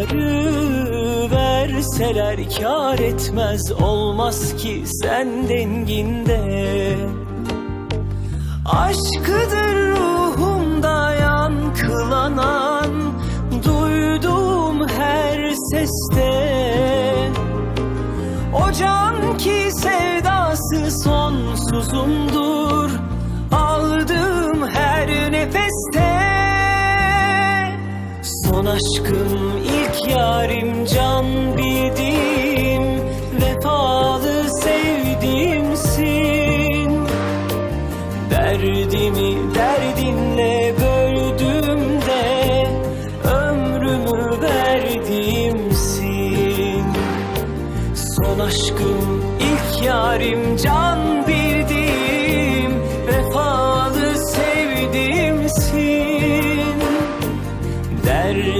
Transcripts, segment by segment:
Dünyaları verseler kar etmez olmaz ki sen denginde. Aşkıdır ruhumda yankılanan Duyduğum her seste. O can ki sevdası sonsuzumdur aşkım ilk yarim can bildiğim Vefalı sevdiğimsin. Derdimi derdinle böldüm de Ömrümü verdiğimsin. Son aşkım ilk yarim can bildiğim Vefalı sevdiğimsin. Derdimi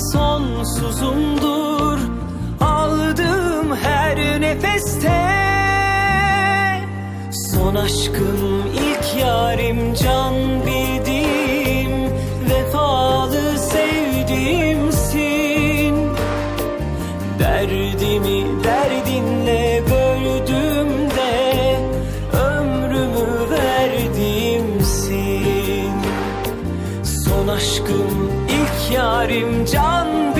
sonsuzumdur. Aldığım her nefeste. Son aşkım ilk yarim can bildiğim Vefalı sevdiğimsin. Derdimi derdinle böldüm de Ömrümü verdiğimsin. Son aşkım yarim can